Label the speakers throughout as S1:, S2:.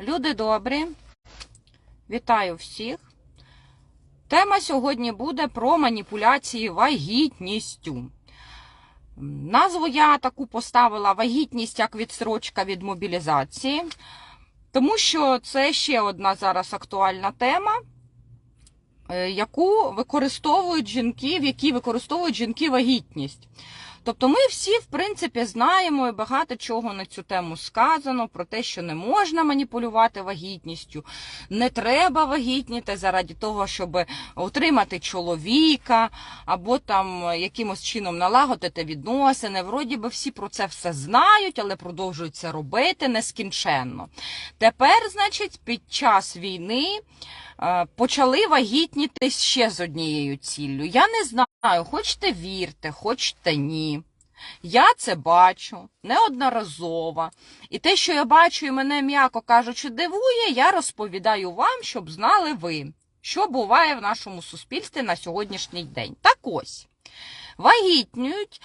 S1: Люди добрі, вітаю всіх. Тема сьогодні буде про маніпуляції вагітністю. Назву я таку поставила вагітність як відстрочка від мобілізації, тому що це ще одна зараз актуальна тема, е, яку використовують жінки, в якій використовують жінки вагітність. Тобто ми всі, в принципі, знаємо і багато чого на цю тему сказано про те, що не можна маніпулювати вагітністю, не треба вагітніти заради того, щоб отримати чоловіка, або там якимось чином налагодити відносини. Вроді би всі про це все знають, але продовжують це робити нескінченно. Тепер, значить, під час війни. Е, Почали вагітніти ще з однією ціллю. Я не знаю, хочете вірте, хочете ні. Я це бачу неодноразово. І те, що я бачу, і мене, м'яко кажучи, дивує, я розповідаю вам, щоб знали ви, що буває в нашому суспільстві на сьогоднішній день. Так ось. Вагітнюють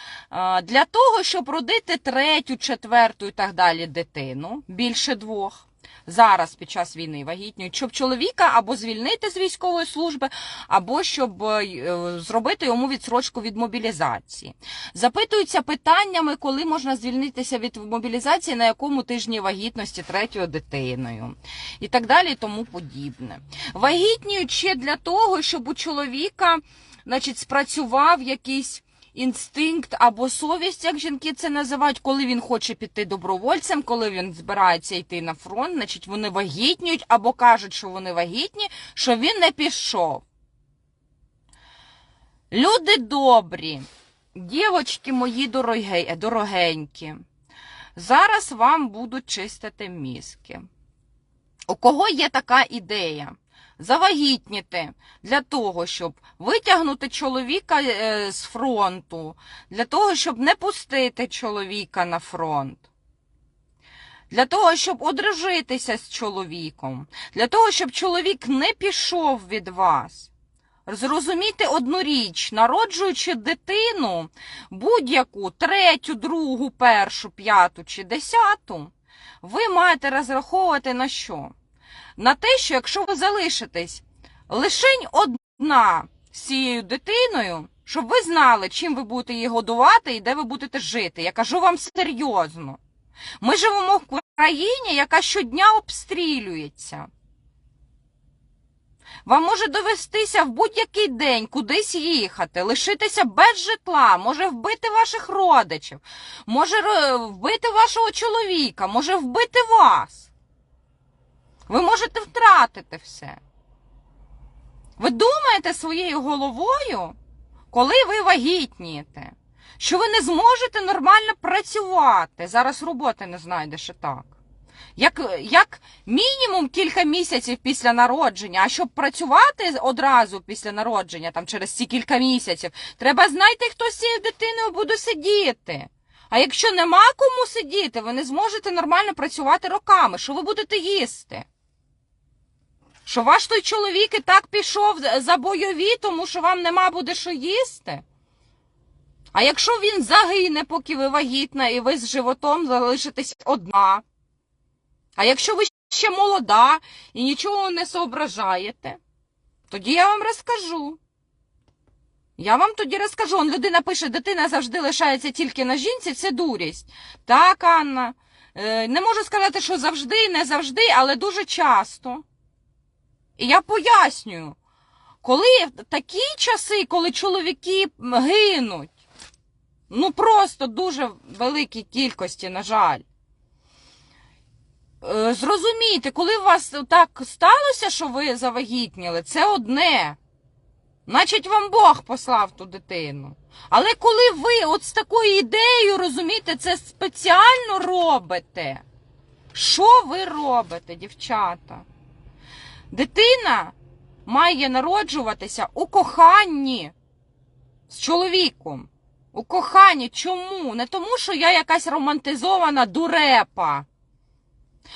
S1: для того, щоб родити третю, четверту і так далі дитину, більше двох. Зараз під час війни вагітнюють, щоб чоловіка або звільнити з військової служби, або щоб е, зробити йому відсрочку від мобілізації. Запитуються питаннями, коли можна звільнитися від мобілізації, на якому тижні вагітності третьою дитиною, і так далі, і тому подібне. Вагітнюють ще для того, щоб у чоловіка, значить, спрацював якийсь. Інстинкт або совість, як жінки це називають, коли він хоче піти добровольцем, коли він збирається йти на фронт, значить вони вагітнюють або кажуть, що вони вагітні, що він не пішов. Люди добрі, дівочки мої дорогенькі, зараз вам будуть чистити мізки. У кого є така ідея? Завагітніти для того, щоб витягнути чоловіка е, з фронту, для того, щоб не пустити чоловіка на фронт, для того, щоб одружитися з чоловіком, для того, щоб чоловік не пішов від вас. Зрозумійте одну річ, народжуючи дитину, будь-яку третю, другу, першу, п'яту чи десяту, ви маєте розраховувати на що? На те, що якщо ви залишитесь лишень одна з цією дитиною, щоб ви знали, чим ви будете її годувати і де ви будете жити. Я кажу вам серйозно. Ми живемо в країні, яка щодня обстрілюється. Вам може довестися в будь-який день кудись їхати, лишитися без житла, може вбити ваших родичів, може вбити вашого чоловіка, може вбити вас. Ви можете втратити все. Ви думаєте своєю головою, коли ви вагітнієте, що ви не зможете нормально працювати. Зараз роботи не знайдеш і так. Як, як мінімум кілька місяців після народження, а щоб працювати одразу після народження, там через ці кілька місяців, треба знайти, хто з цією дитиною буде сидіти. А якщо нема кому сидіти, ви не зможете нормально працювати роками. Що ви будете їсти? Що ваш той чоловік і так пішов за бойові, тому що вам нема буде що їсти? А якщо він загине, поки ви вагітна, і ви з животом залишитесь одна? А якщо ви ще молода і нічого не соображаєте, тоді я вам розкажу. Я вам тоді розкажу. Он людина пише, дитина завжди лишається тільки на жінці, це дурість. Так, Анна. Е, Не можу сказати, що завжди, не завжди, але дуже часто. І я пояснюю, коли такі часи, коли чоловіки гинуть, ну просто дуже великій кількості, на жаль. Е, Зрозумійте, коли у вас так сталося, що ви завагітніли, це одне. Значить, вам Бог послав ту дитину. Але коли ви от з такою ідеєю, розумієте, це спеціально робите. Що ви робите, дівчата? Дитина має народжуватися у коханні з чоловіком. У коханні. Чому? Не тому, що я якась романтизована дурепа.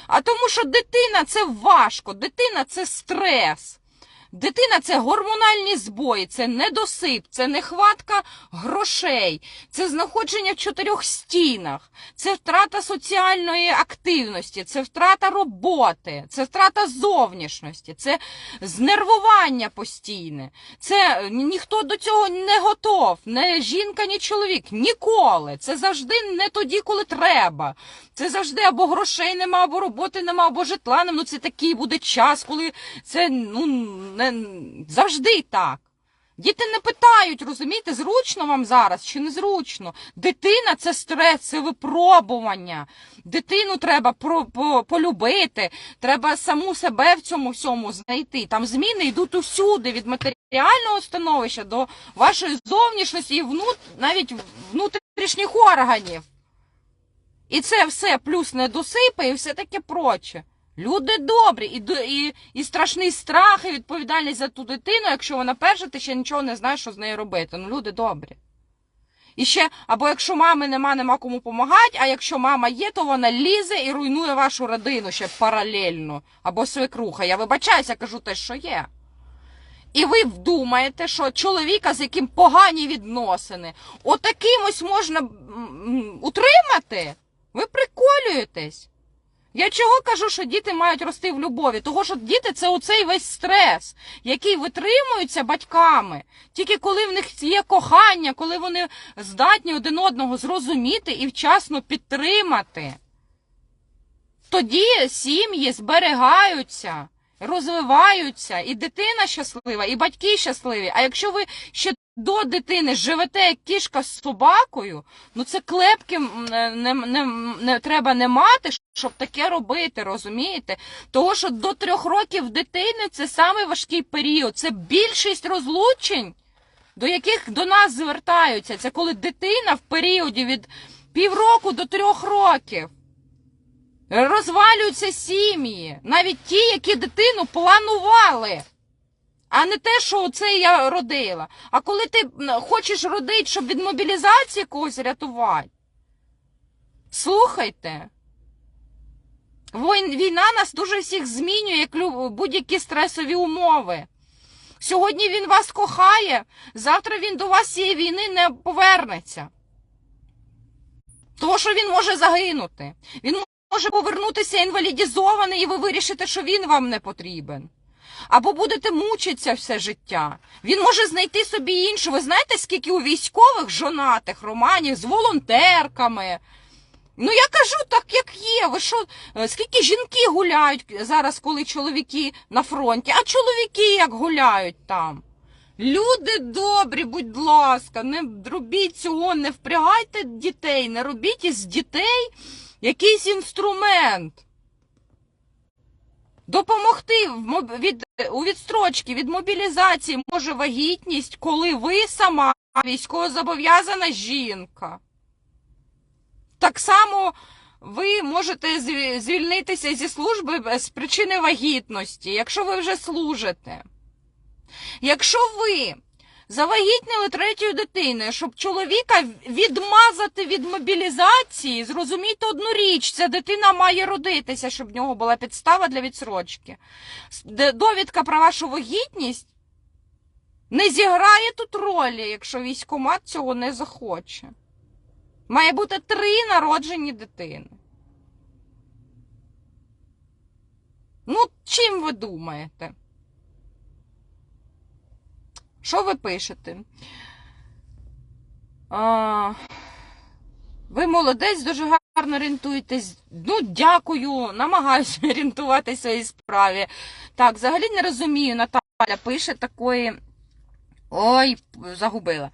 S1: А тому, що дитина це важко, дитина це стрес. Дитина це гормональні збої, це недосип, це нехватка грошей, це знаходження в чотирьох стінах, це втрата соціальної активності, це втрата роботи, це втрата зовнішності, це знервування постійне. Це е, ніхто до цього не готов, не жінка, ні чоловік. Ніколи. Це завжди не тоді, коли треба. Це завжди або грошей нема, або роботи нема, або житла нема. Ну це такий буде час, коли це ну не завжди так. Діти не питають, розумієте, зручно вам зараз чи незручно. Дитина це стрес, це випробування. Дитину треба полюбити, треба саму себе в цьому всьому знайти. Там зміни йдуть усюди, від матеріального становища до вашої зовнішності і внут, навіть внутрішніх органів. І це все плюс недосипи і все таке проче. Люди добрі, і, і, і страшний страх, і відповідальність за ту дитину, якщо вона перша, ти ще нічого не знаєш, що з нею робити. Ну, люди добрі. І ще, або якщо мами нема, нема кому допомагати, а якщо мама є, то вона лізе і руйнує вашу родину ще паралельно. Або свекруха. Я вибачаюся, кажу те, що є. І ви думаєте, що чоловіка, з яким погані відносини, отаким ось можна утримати? Ви приколюєтесь. Я чого кажу, що діти мають рости в любові? Того, що діти це оцей весь стрес, який витримується батьками. Тільки коли в них є кохання, коли вони здатні один одного зрозуміти і вчасно підтримати. Тоді сім'ї зберігаються, розвиваються, і дитина щаслива, і батьки щасливі. А якщо ви ще до дитини живете як кішка з собакою, ну це клепки не, не, не, не треба не мати, щоб таке робити, розумієте? Того, що до трьох років дитини це самий важкий період. Це більшість розлучень, до яких до нас звертаються. Це коли дитина в періоді від півроку до трьох років. Розвалюються сім'ї, навіть ті, які дитину планували. А не те, що це я родила. А коли ти хочеш родити, щоб від мобілізації когось рятувати, слухайте. Війна нас дуже всіх змінює, як будь-які стресові умови. Сьогодні він вас кохає, завтра він до вас цієї війни не повернеться. Тому що він може загинути. Він може повернутися інвалідізований, і ви вирішите, що він вам не потрібен. Або будете мучитися все життя. Він може знайти собі іншу. Ви знаєте, скільки у військових жонатих романів з волонтерками? Ну я кажу так, як є. Ви що, е, скільки жінки гуляють зараз, коли чоловіки на фронті, а чоловіки як гуляють там? Люди добрі, будь ласка, не робіть цього, не впрягайте дітей, не робіть із дітей якийсь інструмент. Допомогти від, у відстрочці від мобілізації може вагітність, коли ви сама військовозобов'язана жінка. Так само ви можете звільнитися зі служби з причини вагітності, якщо ви вже служите. Якщо ви завагітніли третьою дитиною, щоб чоловіка відмазати від мобілізації, зрозумійте одну річ, ця дитина має родитися, щоб в нього була підстава для відсрочки. Довідка про вашу вагітність не зіграє тут ролі, якщо військкомат цього не захоче. Має бути три народжені дитини. Ну, чим ви думаєте? Що ви пишете? А, ви молодець, дуже гарно орієнтуєтесь. Ну, дякую, намагаюся орієнтуватися в своїй справі. Так, взагалі не розумію, Наталя пише такої. Ой, загубила.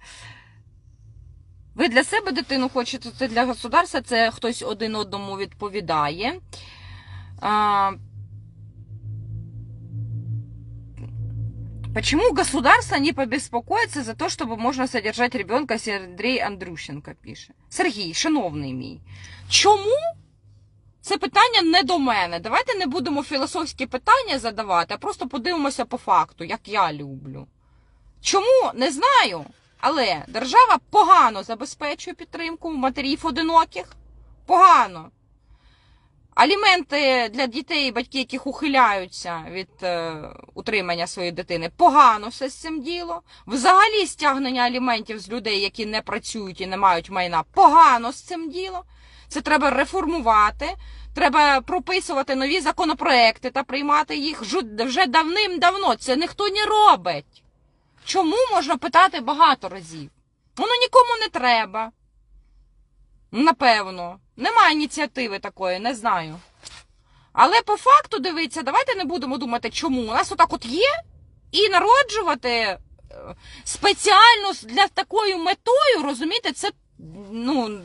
S1: Ви для себе дитину хочете, це для государства, це хтось один одному відповідає. А, Почему государство не побеспокоится за то, чтобы можно содержать ребенка, Сергій Андрющенко пише. Сергій, шановний мій, чому? Це питання не до мене. Давайте не будемо філософські питання задавати, а просто подивимося по факту, як я люблю. Чому? Не знаю. Але держава погано забезпечує підтримку матерів одиноких. Погано. Аліменти для дітей, батьки, яких ухиляються від е, утримання своєї дитини, погано все з цим діло. Взагалі стягнення аліментів з людей, які не працюють і не мають майна, погано з цим діло. Це треба реформувати. Треба прописувати нові законопроекти та приймати їх вже давним-давно. Це ніхто не робить. Чому можна питати багато разів? Воно нікому не треба. Напевно. Немає ініціативи такої, не знаю. Але по факту дивіться, давайте не будемо думати, чому. У нас отак от є, і народжувати е, спеціально для такою метою, розумієте, це ну.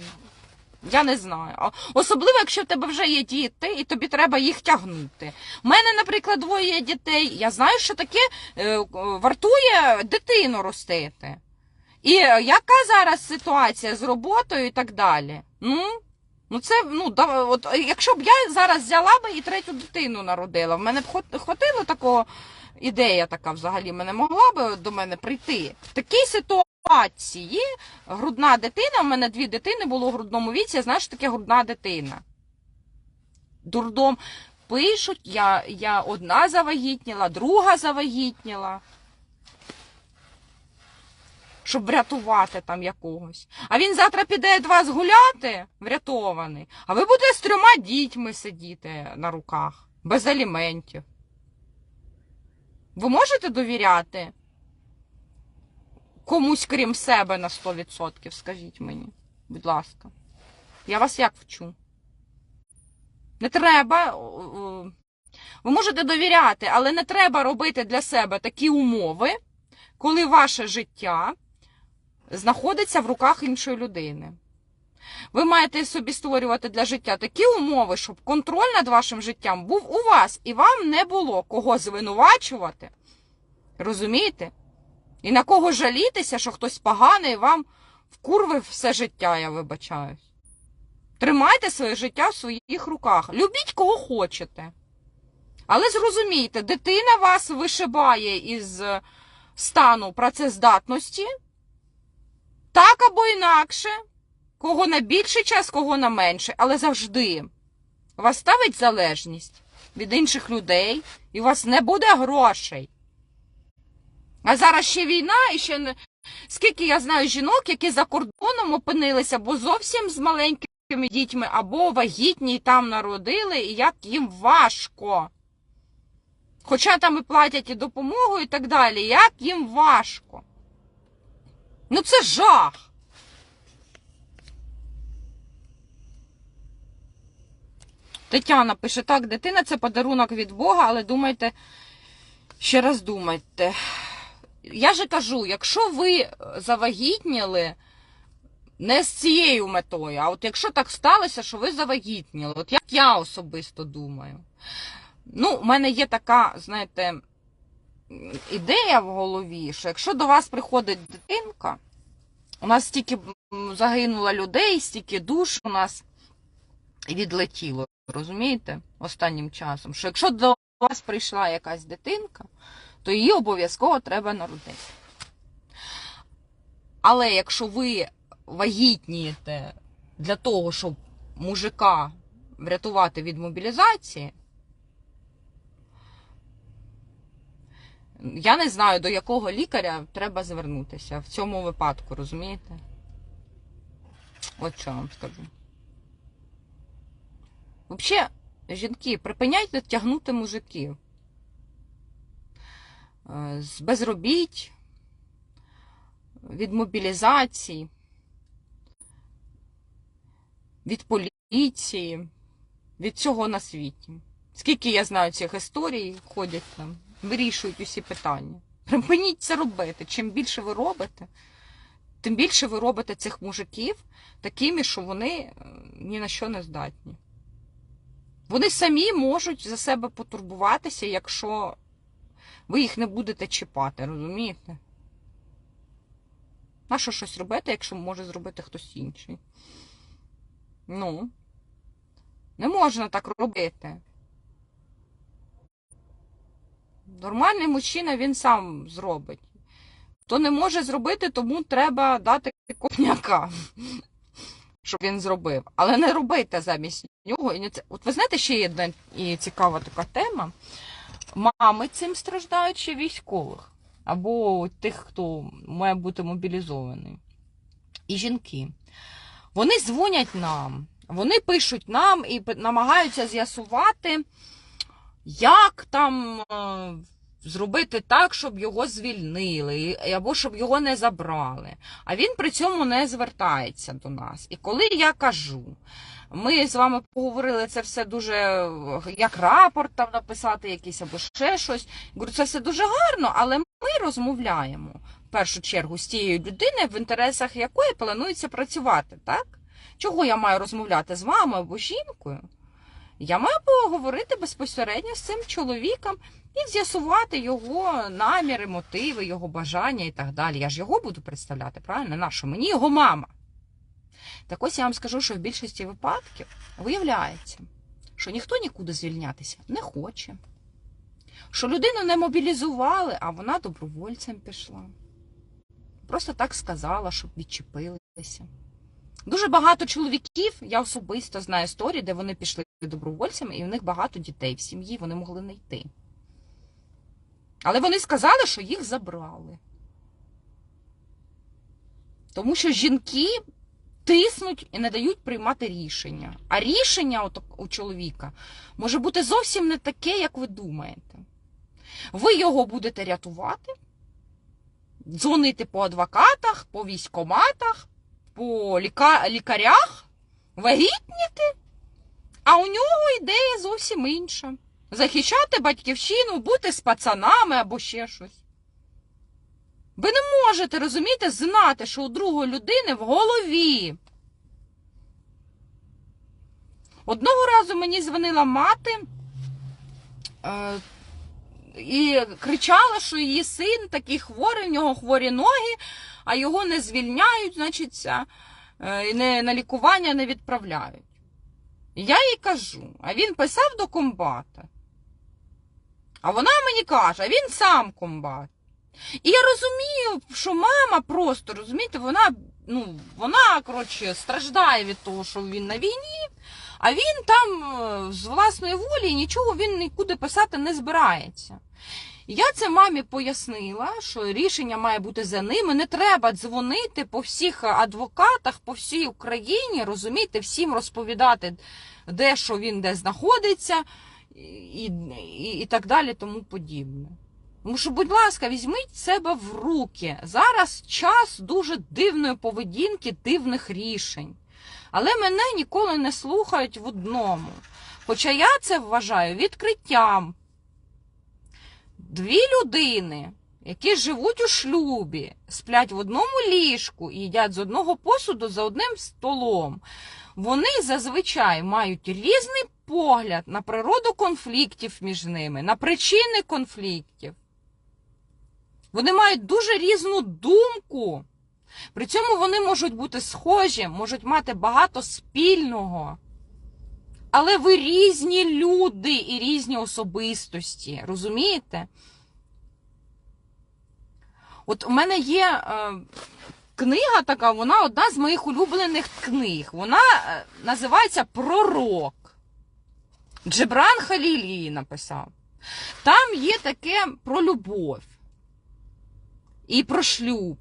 S1: Я не знаю. Особливо, якщо в тебе вже є діти, і тобі треба їх тягнути. У мене, наприклад, двоє дітей. Я знаю, що таке е, вартує дитину ростити. І е, яка зараз ситуація з роботою і так далі? Ну, ну це, ну, да, от, е, якщо б я зараз взяла би і третю дитину народила, в мене б хот- хватило такого, ідея така взагалі мене могла б до мене прийти. В такій ситуації грудна дитина, в мене дві дитини було в грудному віці, я знаю, що таке грудна дитина. Дурдом пишуть, я, я одна завагітніла, друга завагітніла щоб врятувати там якогось. А він завтра піде від вас гуляти, врятований, а ви будете з трьома дітьми сидіти на руках, без аліментів. Ви можете довіряти комусь крім себе на 100%, скажіть мені, будь ласка. Я вас як вчу? Не треба. Ви можете довіряти, але не треба робити для себе такі умови, коли ваше життя знаходиться в руках іншої людини. Ви маєте собі створювати для життя такі умови, щоб контроль над вашим життям був у вас, і вам не було кого звинувачувати. Розумієте? І на кого жалітися, що хтось поганий вам вкурвив все життя, я вибачаюсь. Тримайте своє життя в своїх руках. Любіть кого хочете. Але зрозумійте, дитина вас вишибає із стану працездатності, так або інакше, кого на більший час, кого на менше, але завжди вас ставить залежність від інших людей, і у вас не буде грошей. А зараз ще війна, і ще не. Скільки я знаю жінок, які за кордоном опинилися, або зовсім з маленькими дітьми, або вагітні там народили, і як їм важко. Хоча там і платять і допомогу, і так далі, як їм важко. Ну це жах. Тетяна пише, так, дитина це подарунок від Бога, але думайте, ще раз думайте. Я же кажу, якщо ви завагітніли не з цією метою, а от якщо так сталося, що ви завагітніли, от як я особисто думаю. Ну, у мене є така, знаєте, ідея в голові, що якщо до вас приходить дитинка, у нас стільки загинуло людей, стільки душ у нас відлетіло, розумієте, останнім часом, що якщо до вас прийшла якась дитинка, то її обов'язково треба народити. Але якщо ви вагітнієте для того, щоб мужика врятувати від мобілізації, я не знаю, до якого лікаря треба звернутися в цьому випадку, розумієте? От що вам скажу. Взагалі, жінки, припиняйте тягнути мужиків. Е, З безробіть, від мобілізації, від поліції, від цього на світі. Скільки я знаю цих історій, ходять там, вирішують усі питання. Припиніть це робити. Чим більше ви робите, тим більше ви робите цих мужиків такими, що вони е, ні на що не здатні. Вони самі можуть за себе потурбуватися, якщо ви їх не будете чіпати, розумієте? Нащо щось робити, якщо може зробити хтось інший? Ну, не можна так робити. Нормальний мужчина він сам зробить. Хто не може зробити, тому треба дати копняка. щоб він зробив, але не робити замість нього. От ви знаєте, ще є одна і цікава така тема. Мами цим страждають ще військових або тих, хто має бути мобілізований. І жінки. Вони дзвонять нам, вони пишуть нам і намагаються з'ясувати, як там е, зробити так, щоб його звільнили, або щоб його не забрали. А він при цьому не звертається до нас. І коли я кажу, ми з вами поговорили це все дуже як рапорт там написати якийсь або ще щось. Це все дуже гарно, але ми розмовляємо в першу чергу з тією людиною, в інтересах якої планується працювати, так? Чого я маю розмовляти з вами або жінкою? Я маю поговорити безпосередньо з цим чоловіком і з'ясувати його наміри, мотиви, його бажання і так далі. Я ж його буду представляти, правильно? Нащо? Мені його мама. Так ось я вам скажу, що в більшості випадків виявляється, що ніхто нікуди звільнятися не хоче. Що людину не мобілізували, а вона добровольцем пішла. Просто так сказала, щоб відчепилися. Дуже багато чоловіків, я особисто знаю історії, де вони пішли добровольцями, і в них багато дітей в сім'ї вони могли не йти. Але вони сказали, що їх забрали. Тому що жінки тиснуть і не дають приймати рішення. А рішення у чоловіка може бути зовсім не таке, як ви думаєте. Ви його будете рятувати, дзвонити по адвокатах, по військоматах, по ліка... лікарях, вагітніти, а у нього ідея зовсім інша. Захищати батьківщину, бути з пацанами або ще щось. Ви не можете, розумієте, знати, що у другої людини в голові. Одного разу мені дзвонила мати е, і кричала, що її син такий хворий, в нього хворі ноги, а його не звільняють, значить, е, не, на лікування не відправляють. Я їй кажу, а він писав до комбата. А вона мені каже, а він сам комбат. І я розумію, що мама просто, розумієте, вона, ну, вона, коротше, страждає від того, що він на війні, а він там е, з власної волі нічого він нікуди писати не збирається. Я це мамі пояснила, що рішення має бути за ними. Не треба дзвонити по всіх адвокатах, по всій Україні, розумієте, всім розповідати, де що він де знаходиться, і, і, і так далі, тому подібне. Тому що, будь ласка, візьміть себе в руки. Зараз час дуже дивної поведінки, дивних рішень. Але мене ніколи не слухають в одному. Хоча я це вважаю відкриттям. Дві людини, які живуть у шлюбі, сплять в одному ліжку і їдять з одного посуду за одним столом. Вони зазвичай мають різний погляд на природу конфліктів між ними, на причини конфліктів. Вони мають дуже різну думку. При цьому вони можуть бути схожі, можуть мати багато спільного. Але ви різні люди і різні особистості, розумієте? От у мене є е, книга така, вона одна з моїх улюблених книг. Вона е, називається Пророк. Джебран Халіль її написав. Там є таке про любов і про шлюб.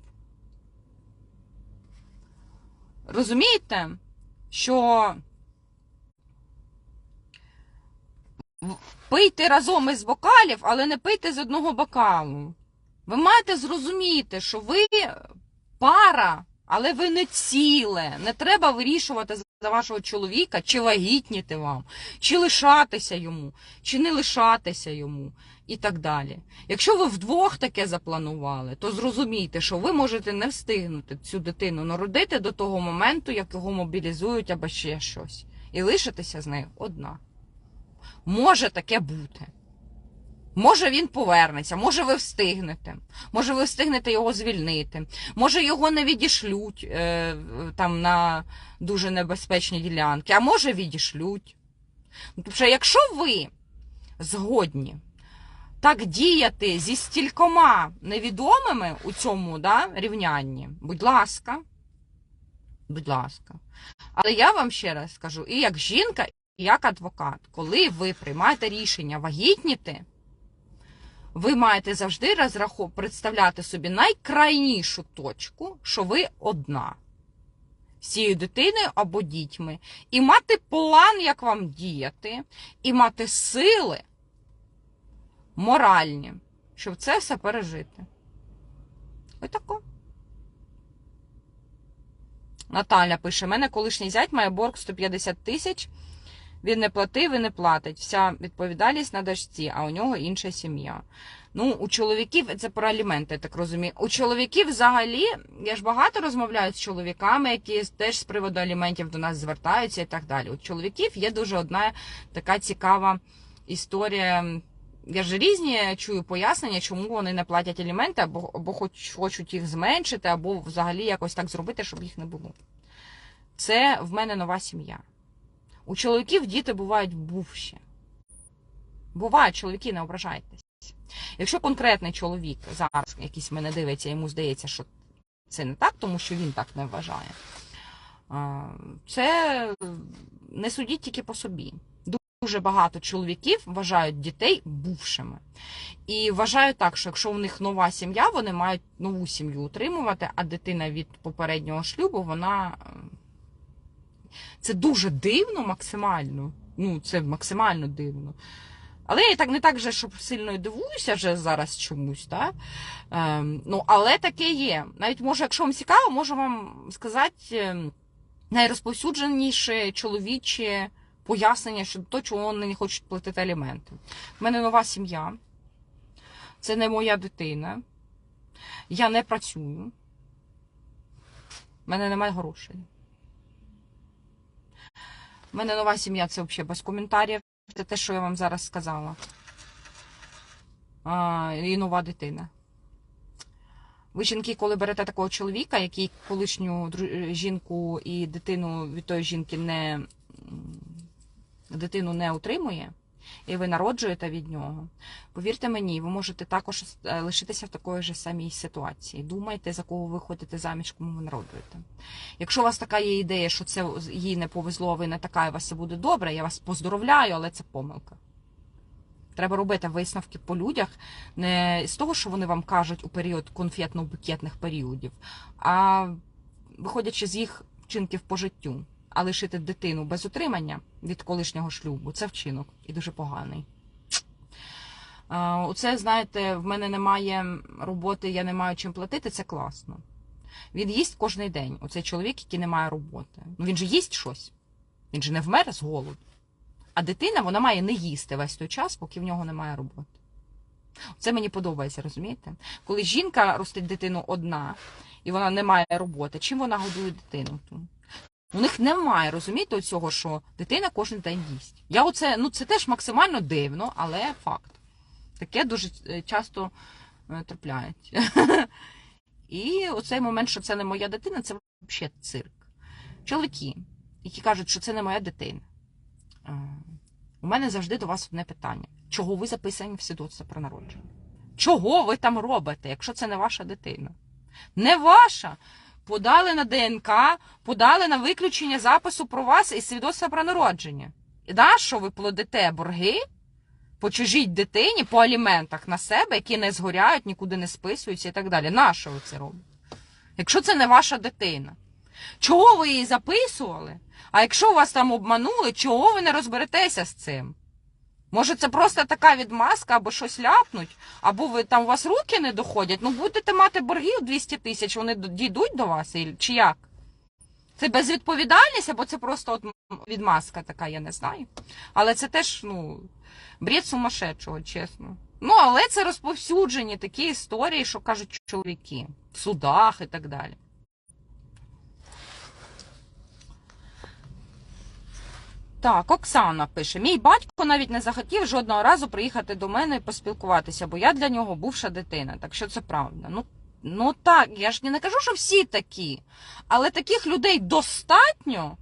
S1: Розумієте, що пийте разом із бокалів, але не пийте з одного бокалу. Ви маєте зрозуміти, що ви пара, але ви не ціле. Не треба вирішувати за вашого чоловіка, чи вагітніти вам, чи лишатися йому, чи не лишатися йому, і так далі. Якщо ви вдвох таке запланували, то зрозумійте, що ви можете не встигнути цю дитину народити до того моменту, як його мобілізують або ще щось, і лишитися з нею одна. Може таке бути. Може він повернеться, може ви встигнете, може ви встигнете його звільнити, може його не відішлють е, там на дуже небезпечні ділянки, а може відішлють. Що якщо ви згодні так діяти зі стількома невідомими у цьому да, рівнянні, будь ласка, будь ласка. Але я вам ще раз скажу, і як жінка, як адвокат, коли ви приймаєте рішення вагітніти, ви маєте завжди розрахов... представляти собі найкрайнішу точку, що ви одна з цією дитиною або дітьми, і мати план, як вам діяти, і мати сили моральні, щоб це все пережити. Отако. Наталя пише: мене колишній зять має борг 150 тисяч. Він не платив і не платить. Вся відповідальність на дочці, а у нього інша сім'я. Ну, у чоловіків це про аліменти, я так розумію. У чоловіків взагалі, я ж багато розмовляю з чоловіками, які теж з приводу аліментів до нас звертаються і так далі. У чоловіків є дуже одна така цікава історія. Я ж різні чую пояснення, чому вони не платять аліменти, або, або хоч хочуть їх зменшити, або взагалі якось так зробити, щоб їх не було. Це в мене нова сім'я. У чоловіків діти бувають бувші. Бувають чоловіки, не ображайтесь. Якщо конкретний чоловік зараз якийсь мене дивиться, йому здається, що це не так, тому що він так не вважає. Це не судіть тільки по собі. Дуже багато чоловіків вважають дітей бувшими. І вважають так, що якщо у них нова сім'я, вони мають нову сім'ю утримувати, а дитина від попереднього шлюбу, вона. Це дуже дивно максимально. Ну, це максимально дивно. Але я так не так же, щоб сильно дивуюся вже зараз чомусь, так? Ем, ну, але таке є. Навіть може, якщо вам цікаво, можу вам сказати ем, найрозповсюдженіше чоловіче пояснення щодо того, чого вони не хочуть платити аліменти. У мене нова сім'я. Це не моя дитина. Я не працюю. У мене немає грошей. У мене нова сім'я це взагалі без коментарів. Це те, що я вам зараз сказала. А, і нова дитина. Ви, жінки, коли берете такого чоловіка, який колишню жінку і дитину від тої жінки не дитину не утримує, і ви народжуєте від нього, повірте мені, ви можете також е, лишитися в такої ж самій ситуації. Думайте, за кого ви ходите заміж, кому ви народжуєте. Якщо у вас така є ідея, що це їй не повезло, а ви не така, і у вас все буде добре, я вас поздоровляю, але це помилка. Треба робити висновки по людях не з того, що вони вам кажуть у період конфетно-букетних періодів, а виходячи з їх вчинків по життю. А лишити дитину без утримання від колишнього шлюбу це вчинок і дуже поганий. Оце, знаєте, в мене немає роботи, я не маю чим платити, це класно. Він їсть кожен день. Оцей чоловік, який не має роботи. Ну він же їсть щось. Він же не вмер з голоду. А дитина вона має не їсти весь той час, поки в нього немає роботи. Це мені подобається, розумієте? Коли жінка ростить дитину одна і вона не має роботи, чим вона годує дитину? У них немає, розумієте, цього, що дитина кожен день їсть. Я оце, ну це теж максимально дивно, але факт. Таке дуже е, часто е, трапляють. І оцей момент, що це не моя дитина, це взагалі цирк. Чоловіки, які кажуть, що це не моя дитина. Е, У мене завжди до вас одне питання: чого ви записані в свідоцтво про народження? Чого ви там робите, якщо це не ваша дитина? Не ваша. Подали на ДНК, подали на виключення запису про вас і свідоцтва про народження. І на що ви плодите борги по чужій дитині, по аліментах на себе, які не згоряють, нікуди не списуються і так далі. На що ви це робите? Якщо це не ваша дитина, чого ви її записували? А якщо вас там обманули, чого ви не розберетеся з цим? Може, це просто така відмазка, або щось ляпнуть, або ви там у вас руки не доходять. Ну будете мати боргів 200 тисяч, вони дійдуть до вас, чи як? Це безвідповідальність, або це просто от відмазка така, я не знаю. Але це теж, ну, бред сумасшедшого, чесно. Ну, але це розповсюджені такі історії, що кажуть чоловіки в судах і так далі. Так, Оксана пише: мій батько навіть не захотів жодного разу приїхати до мене і поспілкуватися, бо я для нього бувша дитина. Так що це правда. Ну, ну так, я ж не кажу, що всі такі, але таких людей достатньо,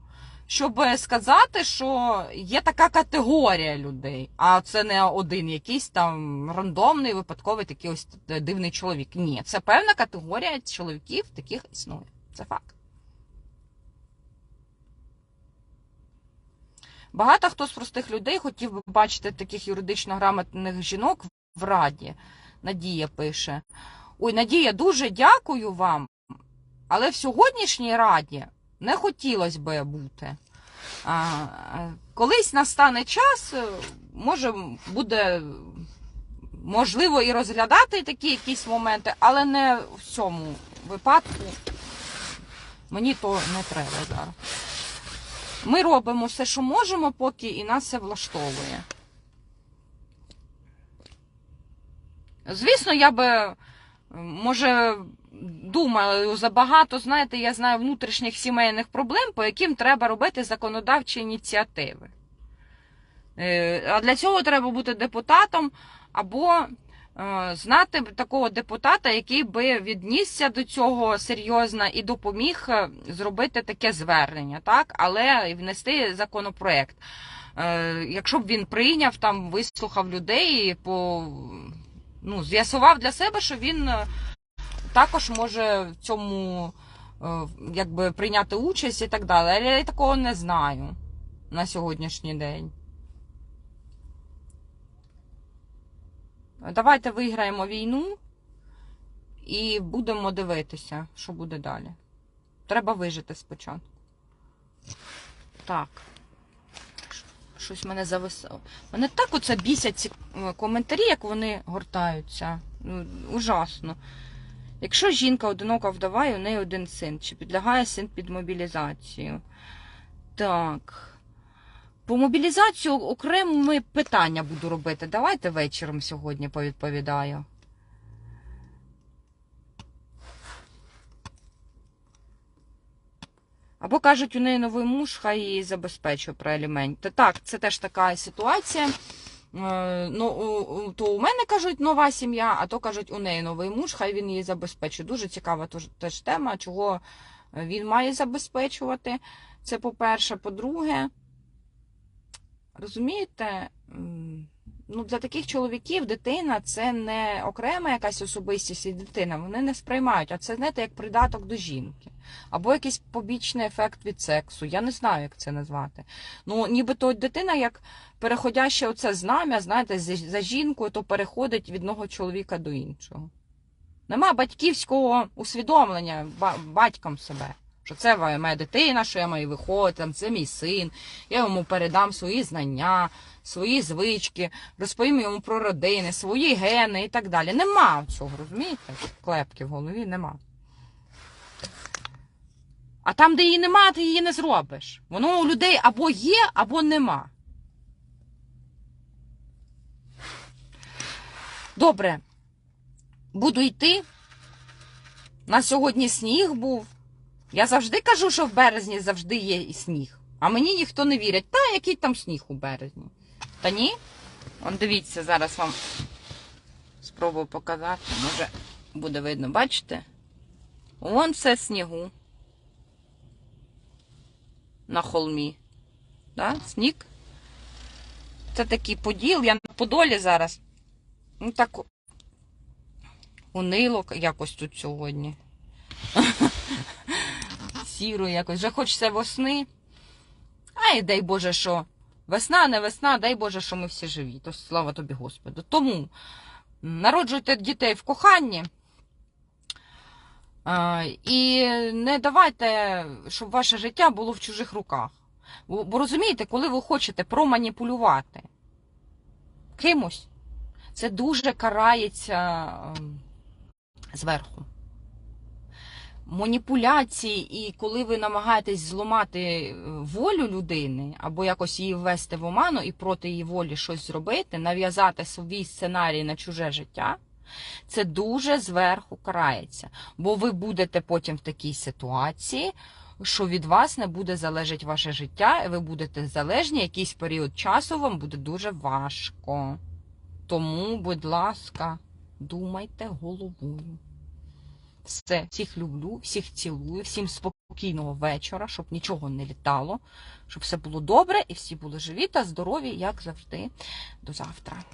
S1: щоб сказати, що є така категорія людей, а це не один якийсь там рандомний, випадковий такий ось дивний чоловік. Ні, це певна категорія чоловіків, таких існує. Це факт. Багато хто з простих людей хотів би бачити таких юридично грамотних жінок в раді. Надія пише. Ой, Надія, дуже дякую вам, але в сьогоднішній раді не хотілося би бути. А, колись настане час, може буде можливо і розглядати такі якісь моменти, але не в цьому випадку. Мені то не треба зараз. Ми робимо все, що можемо, поки і нас все влаштовує. Звісно, я би, може, думаю забагато, знаєте, я знаю внутрішніх сімейних проблем, по яким треба робити законодавчі ініціативи. Е, А для цього треба бути депутатом або знати такого депутата, який би віднісся до цього серйозно і допоміг е, зробити таке звернення, так? але внести законопроект. Е, Якщо б він прийняв, там вислухав людей і по, ну, з'ясував для себе, що він е, також може в цьому е, якби, прийняти участь і так далі. Але я такого не знаю на сьогоднішній день. Давайте виграємо війну і будемо дивитися, що буде далі. Треба вижити спочатку. Так. Щось мене зависало. Мене так оце бісять ці е, коментарі, як вони гортаються. Ну, ужасно. Якщо жінка одинока вдова і у неї один син, чи підлягає син під мобілізацію? Так. По мобілізацію окремі питання буду робити. Давайте вечором сьогодні повідповідаю. Або кажуть, у неї новий муж, хай її забезпечує про аліменти. Так, це теж така ситуація. Е, Ну, то у мене кажуть нова сім'я, а то кажуть, у неї новий муж, хай він її забезпечує. Дуже цікава теж, тема, чого він має забезпечувати. Це по-перше. По-друге, розумієте, ну, для таких чоловіків дитина це не окрема якась особистість і дитина. Вони не сприймають, а це знаєте, як придаток до жінки. Або якийсь побічний ефект від сексу. Я не знаю, як це назвати. Ну, нібито дитина, як переходяще оце знам'я, знаєте, за жінкою, то переходить від одного чоловіка до іншого. Нема батьківського усвідомлення ба- батькам себе. Що це моя дитина, що я маю виходити, там, це мій син, я йому передам свої знання, свої звички, розповім йому про родини, свої гени і так далі. Нема цього, розумієте? Клепки в голові нема. А там, де її нема, ти її не зробиш. Воно у людей або є, або нема. Добре. Буду йти. На сьогодні сніг був. Я завжди кажу, що в березні завжди є і сніг. А мені ніхто не вірить. Та який там сніг у березні? Та ні? Он дивіться, зараз вам спробую показати. Може буде видно, бачите? Вон все снігу. На холмі. Да? Сніг. Це такий поділ. Я на Подолі зараз. Ну так унило якось тут сьогодні. Сіро якось. Вже хочеться весни. Ай, дай Боже, що весна, не весна, дай Боже, що ми всі живі. То слава тобі, Господи. Тому народжуйте дітей в коханні. І не давайте, щоб ваше життя було в чужих руках. Бо, бо розумієте, коли ви хочете проманіпулювати кимось, це дуже карається ем, зверху. Маніпуляції, і коли ви намагаєтесь зламати е, волю людини або якось її ввести в оману і проти її волі щось зробити, нав'язати свій сценарій на чуже життя, це дуже зверху карається. Бо ви будете потім в такій ситуації, що від вас не буде залежати ваше життя, і ви будете залежні, якийсь період часу вам буде дуже важко. Тому, будь ласка, думайте головою. Все, всіх люблю, всіх цілую, всім спокійного вечора, щоб нічого не літало, щоб все було добре і всі були живі та здорові, як завжди. До завтра.